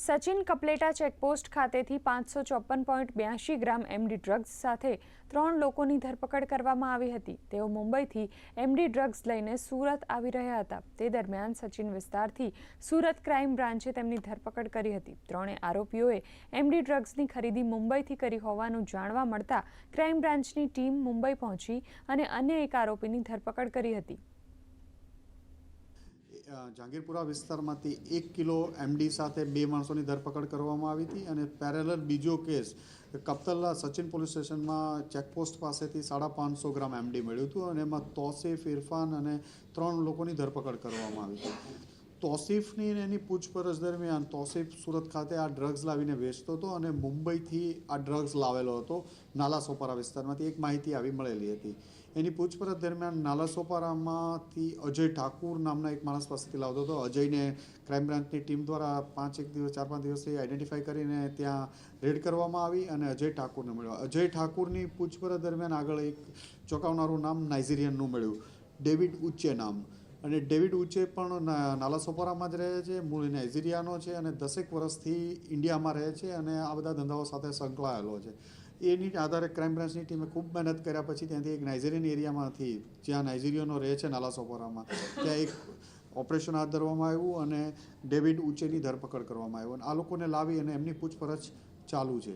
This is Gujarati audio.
સચિન કપલેટા ચેકપોસ્ટ ખાતેથી પાંચસો ચોપન પોઈન્ટ બ્યાસી ગ્રામ એમડી ડ્રગ્સ સાથે ત્રણ લોકોની ધરપકડ કરવામાં આવી હતી. તેઓ મુંબઈથી એમડી ડ્રગ્સ લઈને સુરત આવી રહ્યા હતા. તે દરમિયાન સચિન વિસ્તારથી સુરત ક્રાઇમ બ્રાન્ચે તેમની ધરપકડ કરી હતી. ત્રણે આરોપીઓએ એમડી ડ્રગ્સની ખરીદી મુંબઈથી કરી હોવાનું જાણવા મળતા ક્રાઇમ બ્રાન્ચની ટીમ મુંબઈ પહોંચી અને અન્ય એક આરોપીની ધરપકડ કરી હતી. અ, જહાંગીરપુરા વિસ્તારમાંથી એક કિલો એમડી સાથે બે માણસોની ધરપકડ કરવામાં આવી હતી અને પેરેલલ બીજો કેસ કપ્તલના સચિન પોલીસ સ્ટેશનમાં ચેકપોસ્ટ પાસેથી સાડા પાંચસો ગ્રામ એમડી મળ્યું હતું અને એમાં તોસેફ ઇરફાન અને ત્રણ લોકોની ધરપકડ કરવામાં આવી હતી. તોસીફની એની પૂછપરછ દરમિયાન તોસીફ સુરત ખાતે આ ડ્રગ્સ લાવીને વેચતો હતો અને મુંબઈથી આ ડ્રગ્સ લાવેલો હતો નાલાસોપારા વિસ્તારમાંથી. એક માહિતી આવી મળેલી હતી. એની પૂછપરછ દરમિયાન નાલાસોપારામાંથી અજય ઠાકુર નામના એક માણસ પાસેથી લાવતો હતો. અજયને ક્રાઇમ બ્રાન્ચની ટીમ દ્વારા પાંચ, એક દિવસ, ચાર, પાંચ દિવસથી આઈડેન્ટિફાઈ કરીને ત્યાં રેડ કરવામાં આવી અને અજય ઠાકુરને મળ્યો. અજય ઠાકુરની પૂછપરછ દરમિયાન આગળ એક ચોંકાવનારું નામ નાઇજીરિયનનું મળ્યું. ડેવિડ ઉચ્ચે નામ. અને ડેવિડ ઉચ્ચે પણ નાલાસોપોરામાં જ રહે છે, મૂળ નાઇજીરિયાનો છે અને દસેક વર્ષથી ઇન્ડિયામાં રહે છે અને આ બધા ધંધાઓ સાથે સંકળાયેલો છે. એની આધારે ક્રાઇમ બ્રાન્ચની ટીમે ખૂબ મહેનત કર્યા પછી ત્યાંથી એક નાઇજીરિયન એરિયામાંથી, જ્યાં નાઇજીરિયનો રહે છે નાલાસોપારામાં ત્યાં એક ઓપરેશન હાથ ધરવામાં આવ્યું અને ડેવિડ ઉચેની ધરપકડ કરવામાં આવ્યું અને આ લોકોને લાવી અને એમની પૂછપરછ ચાલુ છે.